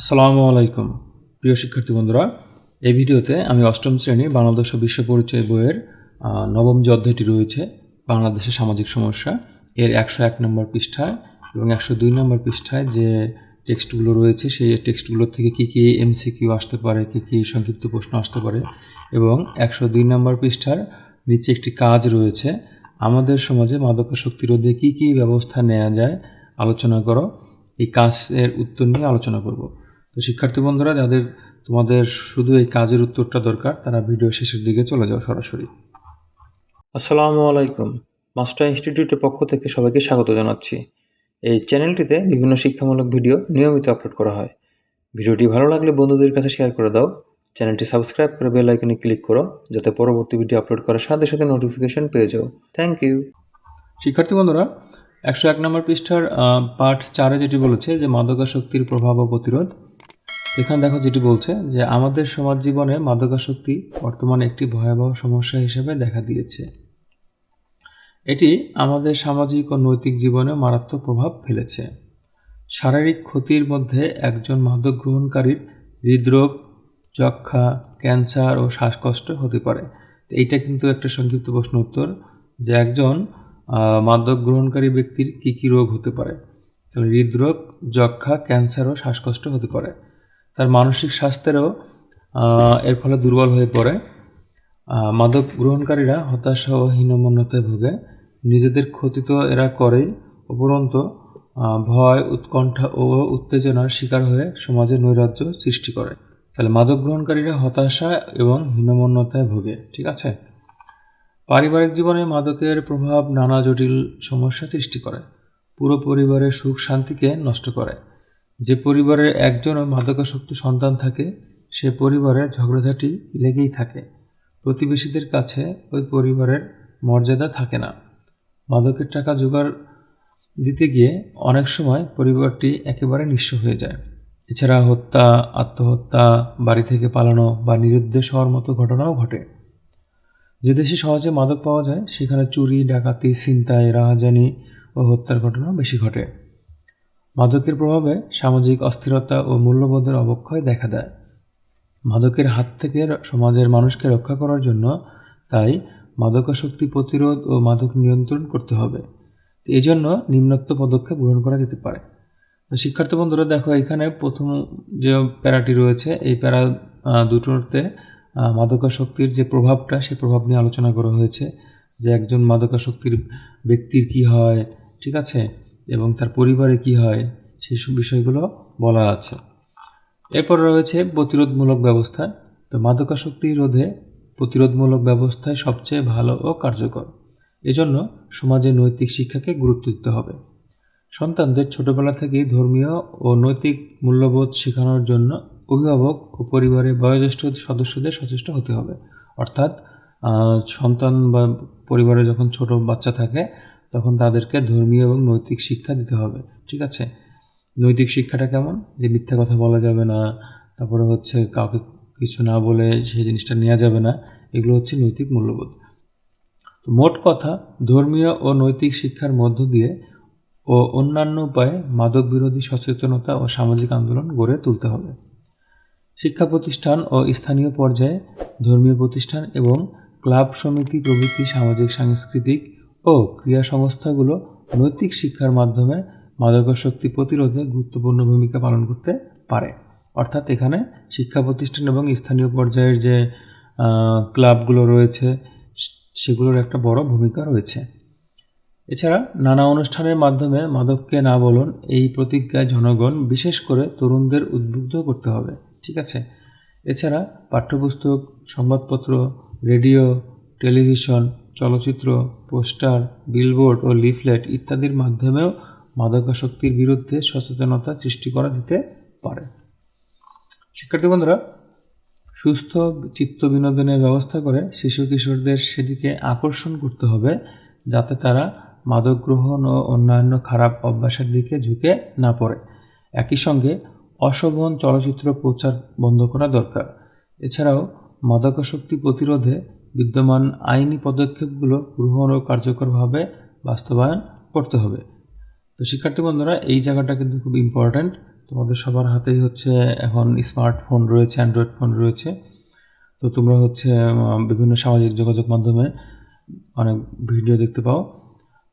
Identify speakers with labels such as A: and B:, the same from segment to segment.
A: আসসালামু আলাইকুম, প্রিয় শিক্ষার্থী বন্ধুরা। এই ভিডিওতে আমি অষ্টম শ্রেণি বাংলাদেশ বিশ্ব পরিচয় বইয়ের নবম যে অধ্যায়টি রয়েছে বাংলাদেশের সামাজিক সমস্যা, এর একশো এক নম্বর পৃষ্ঠায় এবং একশো দুই নম্বর পৃষ্ঠায় যে টেক্সটগুলো রয়েছে, সেই টেক্সটগুলোর থেকে কী কী এমসিকিউ আসতে পারে, কী কী সংক্ষিপ্ত প্রশ্ন আসতে পারে এবং একশো দুই নম্বর পৃষ্ঠার নিচে একটি কাজ রয়েছে। আমাদের সমাজে মাদকাসক্তি রোধে কী কী ব্যবস্থা নেওয়া যায়, আলোচনা করো। এই কাজের উত্তর নিয়ে আলোচনা করব। তো শিক্ষার্থী বন্ধুরা যাদের তোমাদের শুধু এই কাজের উত্তরটা দরকার তারা ভিডিও শেষের দিকে চলে যাও সরাসরি। আসসালামু আলাইকুম। মাস্টার ইনস্টিটিউটের পক্ষ থেকে সবাইকে স্বাগত জানাচ্ছি। এই চ্যানেলটিতে বিভিন্ন শিক্ষামূলক ভিডিও নিয়মিত আপলোড করা হয়। ভিডিওটি ভালো লাগলে বন্ধুদের কাছে শেয়ার করে দাও। চ্যানেলটি সাবস্ক্রাইব করে বেল আইকনে ক্লিক করো যাতে পরবর্তী ভিডিও আপলোড করার সাথে সাথে নোটিফিকেশন পেয়ে যাও। থ্যাংক ইউ শিক্ষার্থী বন্ধুরা একশো এক নম্বর পৃষ্ঠার পাঠ চারে যেটি বলেছে যে মাদকাসক্তির প্রভাব ও প্রতিরোধ এখানে দেখো যেটি বলছে যে আমাদের সমাজ জীবনে মাদকাসক্তি বর্তমানে একটি ভয়াবহ সমস্যা হিসেবে দেখা দিয়েছে। এটি আমাদের সামাজিক ও নৈতিক জীবনে মারাত্মক প্রভাব ফেলেছে। শারীরিক ক্ষতির মধ্যে একজন মাদক গ্রহণকারীর হৃদরোগ যক্ষা ক্যান্সার ও শ্বাসকষ্ট হতে পারে। এইটা কিন্তু একটা সংক্ষিপ্ত প্রশ্ন উত্তর যে একজন মাদক গ্রহণকারী ব্যক্তির কী কী রোগ হতে পারে? হৃদরোগ যক্ষা ক্যান্সার ও শ্বাসকষ্ট হতে পারে। তার মানসিক স্বাস্থ্যেরও এর ফলে দুর্বল হয়ে পড়ে। মাদক গ্রহণকারীরা হতাশা ও হীনমন্যতায় ভোগে। নিজেদের ক্ষতি তো এরা করেই, উপরন্ত ভয়, উৎকণ্ঠা ও উত্তেজনার শিকার হয়ে সমাজে নৈরাজ্য সৃষ্টি করে। তাহলে মাদক গ্রহণকারীরা হতাশা এবং হীনমন্যতায় ভোগে, ঠিক আছে? পারিবারিক জীবনে মাদকের প্রভাব নানা জটিল সমস্যা সৃষ্টি করে। পুরো পরিবারের সুখ শান্তিকে নষ্ট করে। যে পরিবারের একজনও মাদকাসক্ত সন্তান থাকে, সে পরিবারে ঝগড়াঝাটি লেগেই থাকে। প্রতিবেশীদের কাছে ওই পরিবারের মর্যাদা থাকে না। মাদকের টাকা জোগাড় দিতে গিয়ে অনেক সময় পরিবারটি একেবারে নিঃস্ব হয়ে যায়। এছাড়া হত্যা, আত্মহত্যা, বাড়ি থেকে পালানো বা নিরুদ্দেশ হওয়ার মতো ঘটনাও ঘটে। যে দেশে সহজে মাদক পাওয়া যায়, সেখানে চুরি, ডাকাতি, ছিনতাই, রাহাজানি ও হত্যার ঘটনা বেশি ঘটে। মাদকের প্রভাবে সামাজিক অস্থিরতা ও মূল্যবোধের অবক্ষয় দেখা দেয়। মাদকের হাত থেকে সমাজের মানুষকে রক্ষা করার জন্য তাই মাদকাসক্তি প্রতিরোধ ও মাদক নিয়ন্ত্রণ করতে হবে। এই জন্য নিম্নোক্ত পদক্ষেপ গ্রহণ করা যেতে পারে। তো শিক্ষার্থী বন্ধুরা, দেখো এখানে প্রথম যে প্যারাটি রয়েছে, এই প্যারা দুটোতে মাদকাসক্তির যে প্রভাবটা সেই প্রভাব নিয়ে আলোচনা করা হয়েছে। যে একজন মাদকাসক্তির ব্যক্তির কি হয়, ঠিক আছে? এবং তার পরিবারে কি হয়, সেই সব বিষয়গুলো বলা আছে। এরপর রয়েছে প্রতিরোধমূলক ব্যবস্থা। তো মাদকাসক্তি রোধে প্রতিরোধমূলক ব্যবস্থায় সবচেয়ে ভালো ও কার্যকর। এজন্য সমাজে নৈতিক শিক্ষাকে গুরুত্ব দিতে হবে। সন্তানদের ছোটবেলা থেকেই ধর্মীয় ও নৈতিক মূল্যবোধ শেখানোর জন্য অভিভাবক ও পরিবারের বয়োজ্যেষ্ঠ সদস্যদের সচেষ্ট হতে হবে। অর্থাৎ সন্তান বা পরিবারে যখন ছোট বাচ্চা থাকে তখন তাদেরকে ধর্মীয় এবং নৈতিক শিক্ষা দিতে হবে, ঠিক আছে? নৈতিক শিক্ষাটা কেমন? যে মিথ্যা কথা বলা যাবে না, তারপরে হচ্ছে কাউকে কিছু না বলে সেই জিনিসটা নেওয়া যাবে না, এগুলো হচ্ছে নৈতিক মূল্যবোধ। তো মোট কথা, ধর্মীয় ও নৈতিক শিক্ষার মধ্য দিয়ে ও অন্যান্য উপায়ে মাদক বিরোধী সচেতনতা ও সামাজিক আন্দোলন গড়ে তুলতে হবে। শিক্ষা প্রতিষ্ঠান ও স্থানীয় পর্যায়ে ধর্মীয় প্রতিষ্ঠান এবং ক্লাব সমিতি প্রভৃতি সামাজিক, সাংস্কৃতিক ও ক্রিয়া সংস্থাগুলো নৈতিক শিক্ষার মাধ্যমে মাদকাসক্তি প্রতিরোধে গুরুত্বপূর্ণ ভূমিকা পালন করতে পারে। অর্থাৎ এখানে শিক্ষা প্রতিষ্ঠান এবং স্থানীয় পর্যায়ের যে ক্লাবগুলো রয়েছে সেগুলোর একটা বড় ভূমিকা রয়েছে। এছাড়া নানা অনুষ্ঠানের মাধ্যমে মাদককে না বলুন, এই প্রতিজ্ঞায় জনগণ বিশেষ করে তরুণদের উদ্বুদ্ধ করতে হবে, ঠিক আছে? এছাড়া পাঠ্যপুস্তক, সংবাদপত্র, রেডিও, টেলিভিশন চলচ্চিত্র, পোস্টার, বিলবোর্ড ও লিফলেট ইত্যাদির মাধ্যমেও মাদকাসক্তির বিরুদ্ধে সচেতনতা সৃষ্টি করা যেতে পারে। শিক্ষার্থী বন্ধুরা, সুস্থ চিত্ত বিনোদনের ব্যবস্থা করে শিশু কিশোরদের সেদিকে আকর্ষণ করতে হবে, যাতে তারা মাদক গ্রহণ ও অন্যান্য খারাপ অভ্যাসের দিকে ঝুঁকে না পড়ে। একই সঙ্গে অশোভন চলচ্চিত্র প্রচার বন্ধ করা দরকার। এছাড়াও মাদকাসক্তি প্রতিরোধে বিদ্যমান আইনি পদক্ষেপগুলো গ্রহণ ও কার্যকরভাবে বাস্তবায়ন করতে হবে। তো শিক্ষার্থী বন্ধুরা, এই জায়গাটা কিন্তু খুব ইম্পর্ট্যান্ট তোমাদের সবার হাতেই হচ্ছে এখন স্মার্টফোন রয়েছে অ্যান্ড্রয়েড ফোন রয়েছে। তো তোমরা হচ্ছে বিভিন্ন সামাজিক যোগাযোগ মাধ্যমে অনেক ভিডিও দেখতে পাও।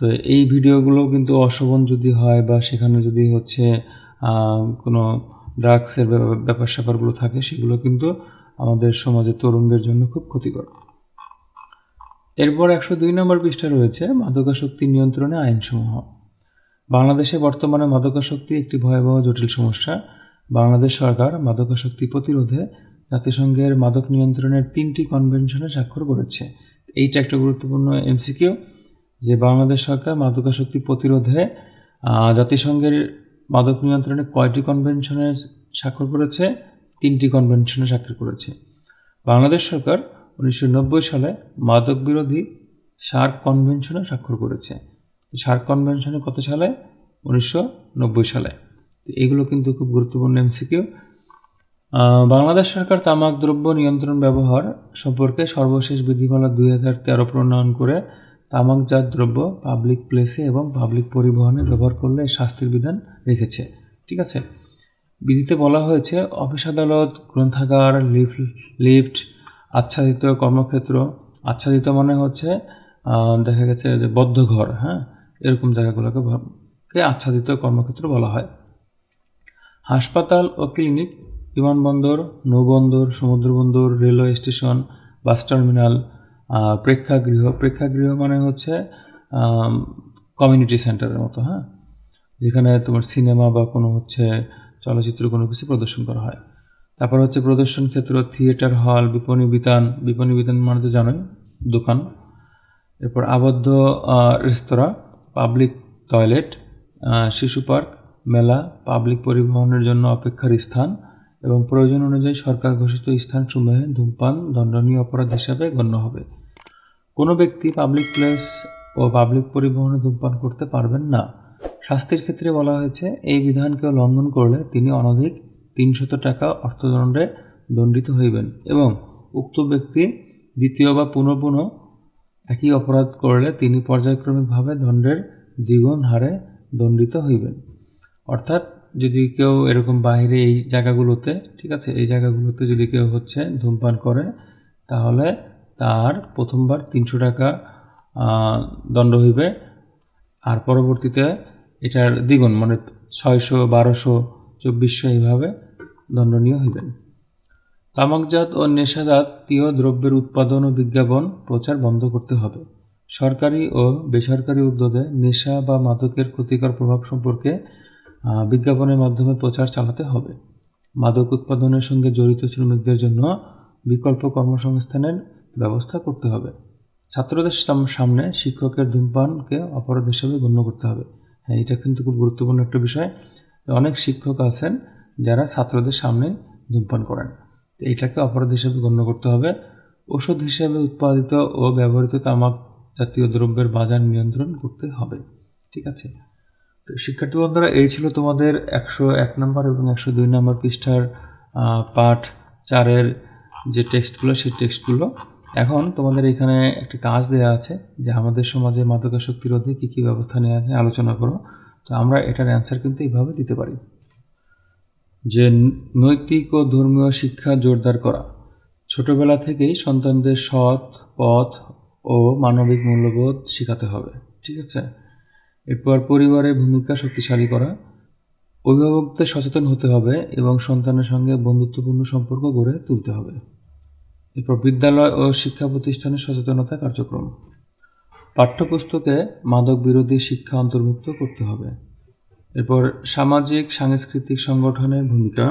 A: তো এই ভিডিওগুলো কিন্তু অশোভন যদি হয় বা সেখানে যদি হচ্ছে কোনো ড্রাগসের ব্যাপার স্যাপারগুলো থাকে, সেগুলো কিন্তু আমাদের সমাজের তরুণদের জন্য খুব ক্ষতিকর। এরপর একশো দুই নম্বর পৃষ্ঠা রয়েছে মাদকাশক্তি নিয়ন্ত্রণে আইনসমূহ। বাংলাদেশে বর্তমানে মাদকাসক্তি একটি ভয়াবহ জটিল সমস্যা। বাংলাদেশ সরকার মাদকাসক্তি প্রতিরোধে জাতিসংঘের মাদক নিয়ন্ত্রণের তিনটি কনভেনশনে স্বাক্ষর করেছে। এইটা একটা গুরুত্বপূর্ণ এমসিকিউ যে বাংলাদেশ সরকার মাদকাসক্তি প্রতিরোধে জাতিসংঘের মাদক নিয়ন্ত্রণে কয়টি কনভেনশনে স্বাক্ষর করেছে? তিনটি কনভেনশনে স্বাক্ষর করেছে। বাংলাদেশ সরকার উনিশশো নব্বই সালে মাদক বিরোধী সার্ক কনভেনশনে স্বাক্ষর করেছে। সার্ক কনভেনশনে কত সালে? উনিশশো নব্বই সালে। এগুলো কিন্তু খুব গুরুত্বপূর্ণ এমসিকিউ বাংলাদেশ সরকার তামাক দ্রব্য নিয়ন্ত্রণ ব্যবহার সম্পর্কে সর্বশেষ বিধিমালা দুই হাজার তেরো প্রণয়ন করে তামাকজাত দ্রব্য পাবলিক প্লেসে এবং পাবলিক পরিবহনে ব্যবহার করলে শাস্তির বিধান রেখেছে। ঠিক আছে? বিধিতে বলা হয়েছে, অফিস আদালত, গ্রন্থাগার লিফট লিফট আচ্ছাদিত কর্মক্ষেত্র, আচ্ছাদিত মানে হচ্ছে দেখা গেছে যে বদ্ধ ঘর হ্যাঁ? এরকম জায়গাগুলোকে কে আচ্ছাদিত কর্মক্ষেত্র বলা হয়। হাসপাতাল ও ক্লিনিক, বিমানবন্দর, নৌবন্দর, সমুদ্রবন্দর, রেলওয়ে স্টেশন, বাস টার্মিনাল প্রেক্ষাগৃহ। প্রেক্ষাগৃহ মানে হচ্ছে কমিউনিটি সেন্টারের মতো হ্যাঁ? যেখানে তোমার সিনেমা বা কোনো হচ্ছে চলচ্চিত্র কোনো কিছু প্রদর্শন করা হয়। তারপর হচ্ছে প্রদর্শন ক্ষেত্র থিয়েটার হল বিপণী বিতান বিপণী বিতান মানে তো জানোই, দোকান। এরপর আবদ্ধ রেস্তোরাঁ পাবলিক টয়লেট শিশু পার্ক, মেলা পাবলিক পরিবহনের জন্য অপেক্ষার স্থান এবং প্রয়োজন অনুযায়ী সরকার ঘোষিত স্থানসমূহে ধূমপান, দণ্ডনীয় অপরাধ হিসাবে গণ্য হবে। কোনো ব্যক্তি পাবলিক প্লেস ও পাবলিক পরিবহনে ধূমপান করতে পারবেন না। শাস্তির ক্ষেত্রে বলা হয়েছে, এই বিধানকে লঙ্ঘন করলে তিনি অনধিক তিনশত টাকা অর্থদণ্ডে দণ্ডিত হইবেন এবং উক্ত ব্যক্তি দ্বিতীয় বা পুনঃ একই অপরাধ করলে তিনি পর্যায়ক্রমিকভাবে দণ্ডের দ্বিগুণ হারে দণ্ডিত হইবেন। অর্থাৎ যদি কেউ এরকম বাইরে এই জায়গাগুলোতে, ঠিক আছে, এই জায়গাগুলোতে যদি কেউ হচ্ছে ধূমপান করে, তাহলে তার প্রথমবার তিনশো টাকা দণ্ড হইবে। আর পরবর্তীতে এটার দ্বিগুণ মানে ছয়শো, বারোশো, চব্বিশশো এইভাবে দণ্ডনীয় হইবেন। তামাকজাত ও নেশাজাতীয় দ্রব্যের উৎপাদন ও বিজ্ঞাপন প্রচার বন্ধ করতে হবে। সরকারি ও বেসরকারি উদ্যোগে নেশা বা মাদকের ক্ষতিকর প্রভাব সম্পর্কে বিজ্ঞাপনের মাধ্যমে প্রচার চালাতে হবে। মাদক উৎপাদনের সঙ্গে জড়িত শ্রমিকদের জন্য বিকল্প কর্মসংস্থানের ব্যবস্থা করতে হবে। ছাত্রদের সাম- সামনে শিক্ষকের ধূমপানকে অপরাধ হিসেবে গণ্য করতে হবে। হ্যাঁ এটা কিন্তু খুব গুরুত্বপূর্ণ একটা বিষয়। অনেক শিক্ষক আছেন যারা ছাত্রদের সামনে ধূমপান করেন। এটাকে অপরাধ হিসেবে গণ্য করতে হবে। ওষুধ হিসেবে উৎপাদিত ও ব্যবহৃত তামাক জাতীয় দ্রব্যের বাজার নিয়ন্ত্রণ করতে হবে। ঠিক আছে? তো শিক্ষার্থী বন্ধুরা, এই ছিল তোমাদের একশো এক নম্বর এবং একশো দুই নম্বর পৃষ্ঠার পাঠ চারের যে টেক্সটগুলো, সেই টেক্সটগুলো। এখন তোমাদের এখানে একটা কাজ দেওয়া আছে যে আমাদের সমাজে মাদকাসক্তি রোধে কী কী ব্যবস্থা নেওয়া যায় আলোচনা করো। তো আমরা এটার অ্যান্সার কিন্তু এইভাবে দিতে পারি। যে নৈতিক ও ধর্মীয় শিক্ষা জোরদার করা। ছোটবেলা থেকেই সন্তানদের সৎ পথ ও মানবিক মূল্যবোধ শেখাতে হবে, ঠিক আছে? এরপর পরিবারের ভূমিকা শক্তিশালী করা। অভিভাবকদের সচেতন হতে হবে এবং সন্তানের সঙ্গে বন্ধুত্বপূর্ণ সম্পর্ক গড়ে তুলতে হবে। এরপর বিদ্যালয় ও শিক্ষা প্রতিষ্ঠানের সচেতনতা কার্যক্রম। পাঠ্যপুস্তকে মাদক বিরোধী শিক্ষা অন্তর্ভুক্ত করতে হবে। এরপর সামাজিক, সাংস্কৃতিক সংগঠনের ভূমিকা,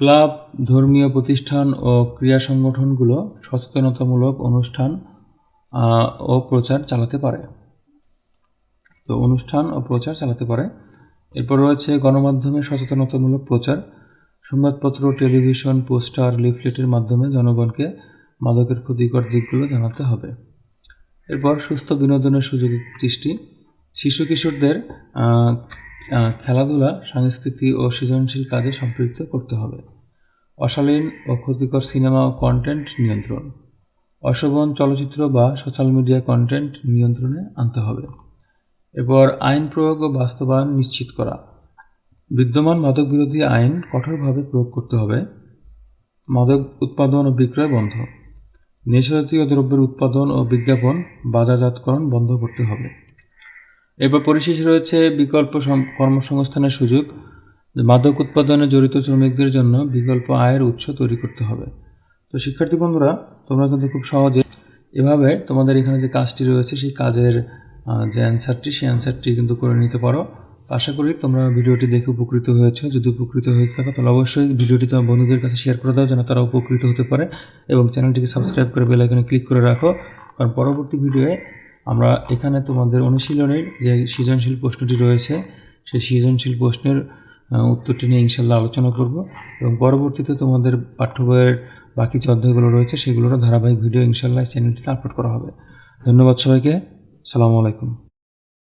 A: ক্লাব, ধর্মীয় প্রতিষ্ঠান ও ক্রিয়া সংগঠনগুলো সচেতনতামূলক অনুষ্ঠান ও প্রচার চালাতে পারে। তো অনুষ্ঠান ও প্রচার চালাতে পারে। এরপর রয়েছে গণমাধ্যমে সচেতনতামূলক প্রচার, সংবাদপত্র, টেলিভিশন, পোস্টার, লিফলেটের মাধ্যমে জনগণকে মাদকের ক্ষতিকর দিকগুলো জানাতে হবে। এরপর সুস্থ বিনোদনের সুযোগ সৃষ্টি শিশু কিশোরদের খেলাধুলা, সংস্কৃতি ও সৃজনশীল কাজে সম্পৃক্ত করতে হবে। অশালীন ও ক্ষতিকর সিনেমা ও কন্টেন্ট নিয়ন্ত্রণ। অশোভন চলচ্চিত্র বা সোশ্যাল মিডিয়া কন্টেন্ট নিয়ন্ত্রণে আনতে হবে। এরপর আইন প্রয়োগ ও বাস্তবায়ন নিশ্চিত করা। বিদ্যমান মাদক বিরোধী আইন কঠোরভাবে প্রয়োগ করতে হবে। মাদক উৎপাদন ও বিক্রয় বন্ধ। নেশাজাতীয় দ্রব্যের উৎপাদন ও বিজ্ঞাপন, বাজারজাতকরণ বন্ধ করতে হবে। এরপর পরিশেষে রয়েছে বিকল্প কর্মসংস্থানের সুযোগ। মাদক উৎপাদনে জড়িত শ্রমিকদের জন্য বিকল্প আয়ের উৎস তৈরি করতে হবে। তো শিক্ষার্থী বন্ধুরা, তোমরা কিন্তু খুব সহজে এভাবে তোমাদের এখানে যে কাজটি রয়েছে, সেই কাজের যে অ্যান্সারটি সেই অ্যান্সারটি কিন্তু করে নিতে পারো। আশা করি তোমরা ভিডিওটি দেখে উপকৃত হয়েছো। যদি উপকৃত হয়ে থাকো, তাহলে অবশ্যই ভিডিওটি তোমার বন্ধুদের কাছে শেয়ার করে দাও, যেন তারা উপকৃত হতে পারে। এবং চ্যানেলটিকে সাবস্ক্রাইব করে বেল আইকনে ক্লিক করে রাখো। কারণ পরবর্তী ভিডিওয়ে আমরা এখানে তোমাদের অনুশীলনের যে সৃজনশীল প্রশ্নটি রয়েছে, সেই সৃজনশীল প্রশ্নের উত্তরটি নিয়ে ইনশাল্লাহ আলোচনা করব এবং পরবর্তীতে তোমাদের পাঠ্য বইয়ের বাকি যে অধ্যায়গুলো রয়েছে, সেগুলোরও ধারাবাহিক ভিডিও ইনশাল্লাহ চ্যানেলটিতে আপলোড করা হবে। ধন্যবাদ সবাইকে। সালামু আলাইকুম।